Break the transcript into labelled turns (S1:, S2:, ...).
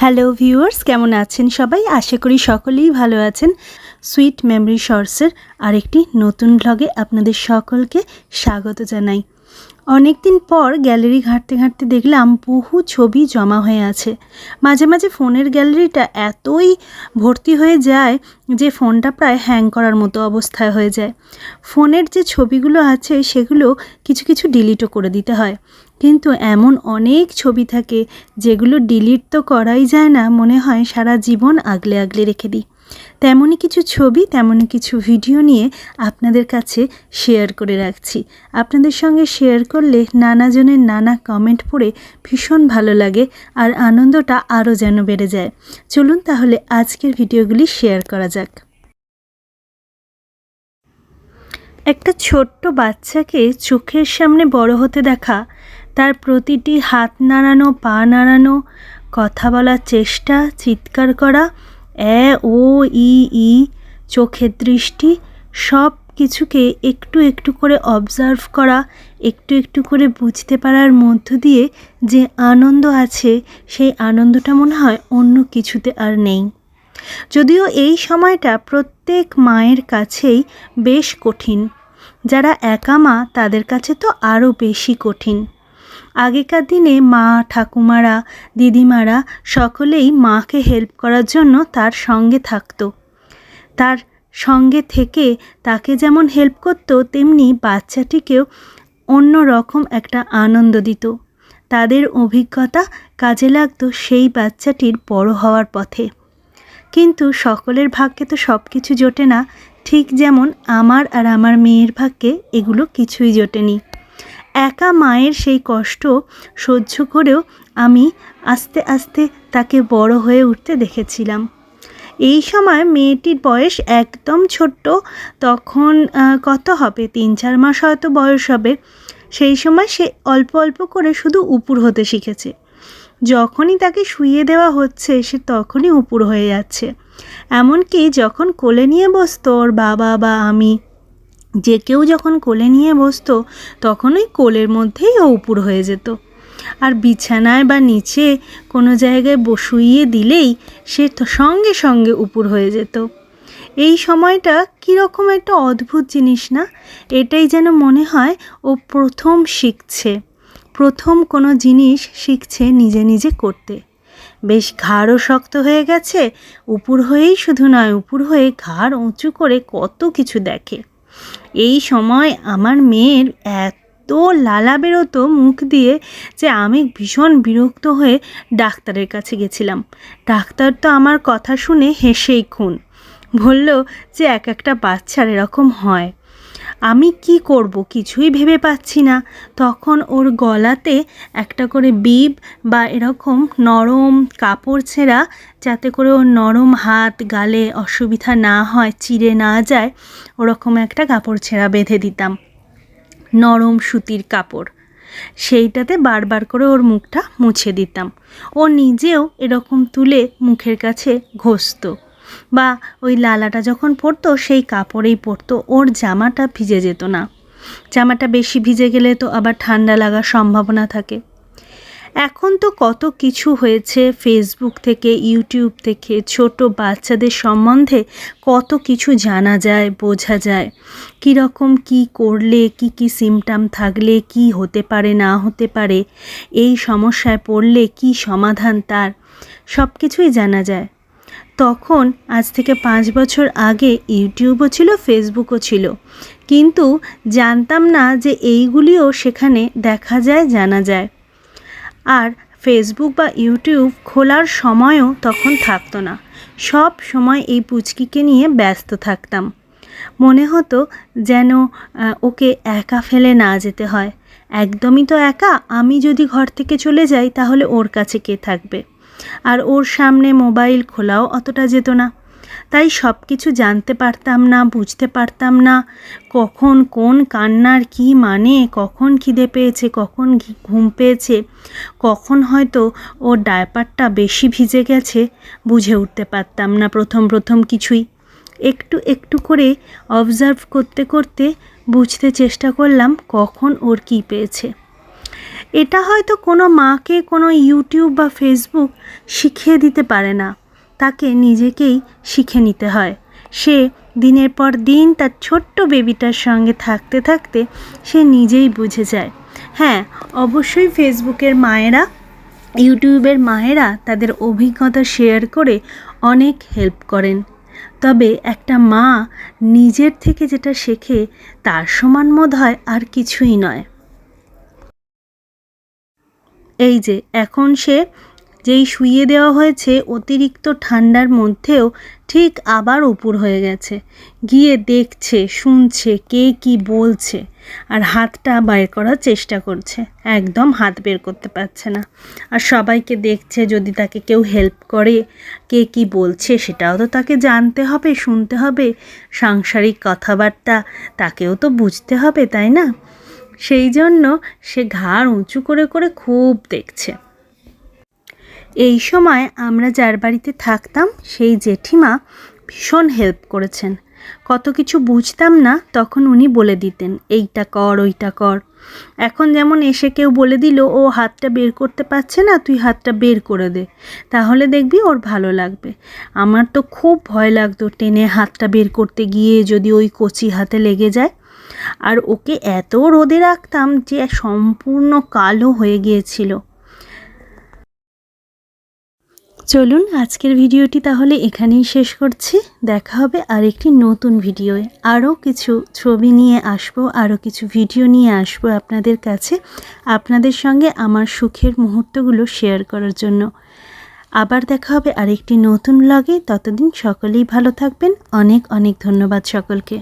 S1: Hello viewers কেমন আছেন সবাই? আশা করি সকলেই ভালো আছেন। সুইট মেমরি শর্টসের আরেকটি নতুন ভ্লগে আপনাদের সকলকে স্বাগত জানাই। অনেক দিন পর গ্যালারি ঘাঁটতে ঘাঁটতে দেখলাম বহু ছবি জমা হয়ে আছে। মাঝে মাঝে ফোনের গ্যালারিটা এতই ভর্তি হয়ে যায় যে ফোনটা প্রায় হ্যাং করার মতো অবস্থায় হয়ে যায়। ফোনের যে ছবিগুলো আছে সেগুলো কিছু কিছু ডিলিটও করে দিতে হয়। কিন্তু এমন অনেক ছবি থাকে যেগুলো ডিলিট তো করাই যায় না, মনে হয় সারা জীবন আগলে আগলে রেখে দিই। তেমনই কিছু ছবি, তেমনই কিছু ভিডিও নিয়ে আপনাদের কাছে শেয়ার করে রাখছি। আপনাদের সঙ্গে শেয়ার করলে নানাজনের নানা কমেন্ট পড়ে ভীষণ ভালো লাগে আর আনন্দটা আরও যেন বেড়ে যায়। চলুন তাহলে আজকের ভিডিওগুলি শেয়ার করা যাক। একটা ছোট্ট বাচ্চাকে চোখের সামনে বড় হতে দেখা, তার প্রতিটি হাত নাড়ানো, পা নাড়ানো, কথা বলার চেষ্টা, চিৎকার করা এ, ও, ই ই, চোখের দৃষ্টি, সব কিছুকে একটু একটু করে অবজার্ভ করা, একটু একটু করে বুঝতে পারার মধ্য দিয়ে যে আনন্দ আছে, সেই আনন্দটা মনে হয় অন্য কিছুতে আর নেই। যদিও এই সময়টা প্রত্যেক মায়ের কাছেই বেশ কঠিন, যারা একা মা তাদের কাছে তো আরও বেশি কঠিন। আগেকার দিনে মা, ঠাকুমারা, দিদিমারা সকলেই মাকে হেল্প করার জন্য তার সঙ্গে থাকতো। তার সঙ্গে থেকে তাকে যেমন হেল্প করতো, তেমনি বাচ্চাটিকেও অন্য রকম একটা আনন্দ দিত। তাদের অভিজ্ঞতা কাজে লাগতো সেই বাচ্চাটির বড় হওয়ার পথে। কিন্তু সকলের ভাগ্যে তো সব কিছু জোটে না, ঠিক যেমন আমার আর আমার মেয়ের ভাগ্যে এগুলো কিছুই জোটেনি। একা মায়ের সেই কষ্ট সহ্য করেও আমি আস্তে আস্তে তাকে বড় হয়ে উঠতে দেখেছিলাম। এই সময় মেয়েটির বয়স একদম ছোট্ট, তখন কত হবে? তিন চার মাস হয়তো বয়স হবে। সেই সময় সে অল্প অল্প করে শুধু উপুর হতে শিখেছে। যখনই তাকে শুইয়ে দেওয়া হচ্ছে, সে তখনই উপুর হয়ে যাচ্ছে। এমনকি যখন কোলে নিয়ে বসতো ওর বাবা বা আমি যে কেউ যখন কোলে নিয়ে বসতো তখন ওই কোলের মধ্যেই ও উপুর হয়ে যেত। আর বিছানায় বা নিচে কোনো জায়গায় বসুইয়ে দিলেই সে সঙ্গে সঙ্গে উপুর হয়ে যেত। এই সময়টা কীরকম একটা অদ্ভুত জিনিস না? এটাই যেন মনে হয় ও প্রথম শিখছে। প্রথম কোনো জিনিস শিখছে নিজে নিজে করতে। বেশ ঘাড়ও শক্ত হয়ে গেছে, উপুর হয়েই শুধু নয়, উপুর হয়ে ঘাড় উঁচু করে কত কিছু দেখে। এই সময় আমার মেয়ের এত লালা বেরোতো মুখ দিয়ে যে আমি ভীষণ বিরক্ত হয়ে ডাক্তারের কাছে গেছিলাম। ডাক্তার তো আমার কথা শুনে হেসেই খুন। বলল যে এক একটা বাচ্চার এরকম হয়। আমি কি করব কিছুই ভেবে পাচ্ছি না। তখন ওর গলাতে একটা করে বিব বা এরকম নরম কাপড় ছেঁড়া, যাতে করে ওর নরম হাত, গালে অসুবিধা না হয়, চিড়ে না যায়, ওরকম একটা কাপড় ছেঁড়া বেঁধে দিতাম। নরম সুতির কাপড়। সেইটাতে বারবার করে ওর মুখটা মুছে দিতাম। ও নিজেও এরকম তুলে মুখের কাছে ঘষতো। বা ওই লালাটা যখন পরতো, সেই কাপড়েই পরতো। ওর জামাটা ভিজে যেত না। জামাটা বেশি ভিজে গেলে তো আবার ঠান্ডা লাগার সম্ভাবনা থাকে। এখন তো কত কিছু হয়েছে ফেসবুক থেকে ইউটিউব থেকে, ছোট বাচ্চাদের সম্বন্ধে কত কিছু জানা যায়, বোঝা যায়। কীরকম কি করলে, কি কি সিমটাম থাকলে, কি হতে পারে, না হতে পারে, এই সমস্যায় পড়লে কি সমাধান তার সব কিছুই জানা যায়। তখন আজ থেকে পাঁচ বছর আগে ইউটিউবও ছিল, ফেসবুকও ছিল। কিন্তু জানতাম না যে এইগুলিও সেখানে দেখা যায়, জানা যায়। আর ফেসবুক বা ইউটিউব খোলার সময়ও তখন থাকতো না। সব সময় এই পুচকিকে নিয়ে ব্যস্ত থাকতাম। মনে হতো যেন ওকে একা ফেলে না যেতে হয়। একদমই তো একা, আমি যদি ঘর থেকে চলে যাই তাহলে ওর কাছে কে থাকবে? আর ওর সামনে মোবাইল খোলাও অতটা যেত না। তাই সব কিছু জানতে পারতাম না, বুঝতে পারতাম না, কখন কোন কান্নার কি মানে কখন খিদে পেয়েছে, কখন ঘুম পেয়েছে, কখন হয়তো ওর ডায়পারটা বেশি ভিজে গেছে, বুঝে উঠতে পারতাম না প্রথম প্রথম কিছুই। একটু একটু করে অবজার্ভ করতে করতে বুঝতে চেষ্টা করলাম কখন ওর কি পেয়েছে। এটা হয়তো কোনো মাকে কোনো ইউটিউব বা ফেসবুক শিখিয়ে দিতে পারে না। তাকে নিজেকেই শিখে নিতে হয়। সে দিনের পর দিন তার ছোট্ট বেবিটার সঙ্গে থাকতে থাকতে সে নিজেই বুঝে যায়। হ্যাঁ অবশ্যই ফেসবুকের মায়েরা, ইউটিউবের মায়েরা তাদের অভিজ্ঞতা শেয়ার করে অনেক হেল্প করেন। তবে একটা মা নিজের থেকে যেটা শেখে তার সমান বোধ হয় আর কিছুই নয়। এই যে, এখন সে যেই শুইয়ে দেওয়া হয়েছে অতিরিক্ত ঠান্ডার মধ্যেও ঠিক আবার উপর হয়ে গেছে। গিয়ে দেখছে, শুনছে কে কি বলছে আর হাতটা বের করার চেষ্টা করছে। একদম হাত বের করতে পারছে না। আর সবাইকে দেখছে যদি তাকে কেউ হেল্প করে, কে কি বলছে সেটাও তো তাকে জানতে হবে, শুনতে হবে। সাংসারিক কথাবার্তা তাকেও তো বুঝতে হবে, তাই না? সেই জন্য সে ঘাড় উঁচু করে করে খুব দেখছে। এই সময় আমরা যার বাড়িতে থাকতাম, সেই জেঠিমা ভীষণ হেল্প করেছেন। কত কিছু বুঝতাম না, তখন উনি বলে দিতেন, এইটা কর, ওইটা কর। এখন যেমন এসে কেউ বলে দিল, ও হাতটা বের করতে পারছে না, তুই হাতটা বের করে দে। তাহলে দেখবি ওর ভালো লাগবে। আমার তো খুব ভয় লাগতো টেনে হাতটা বের করতে গিয়ে যদি ওই কচি হাতে লেগে যায়। আর ওকে এত রোদে রাখতাম যে সম্পূর্ণ কালো হয়ে গিয়েছিল। চলুন আজকের ভিডিওটি তাহলে এখানেই শেষ করছি। দেখা হবে আরেকটি নতুন ভিডিওয়ে। আরও কিছু ছবি নিয়ে আসব, আরও কিছু ভিডিও নিয়ে আসব আপনাদের কাছে, আপনাদের সঙ্গে আমার সুখের মুহূর্তগুলো শেয়ার করার জন্য। আবার দেখা হবে আরেকটি নতুন ব্লগে ততদিন সকলেই ভালো থাকবেন। অনেক অনেক ধন্যবাদ সকলকে।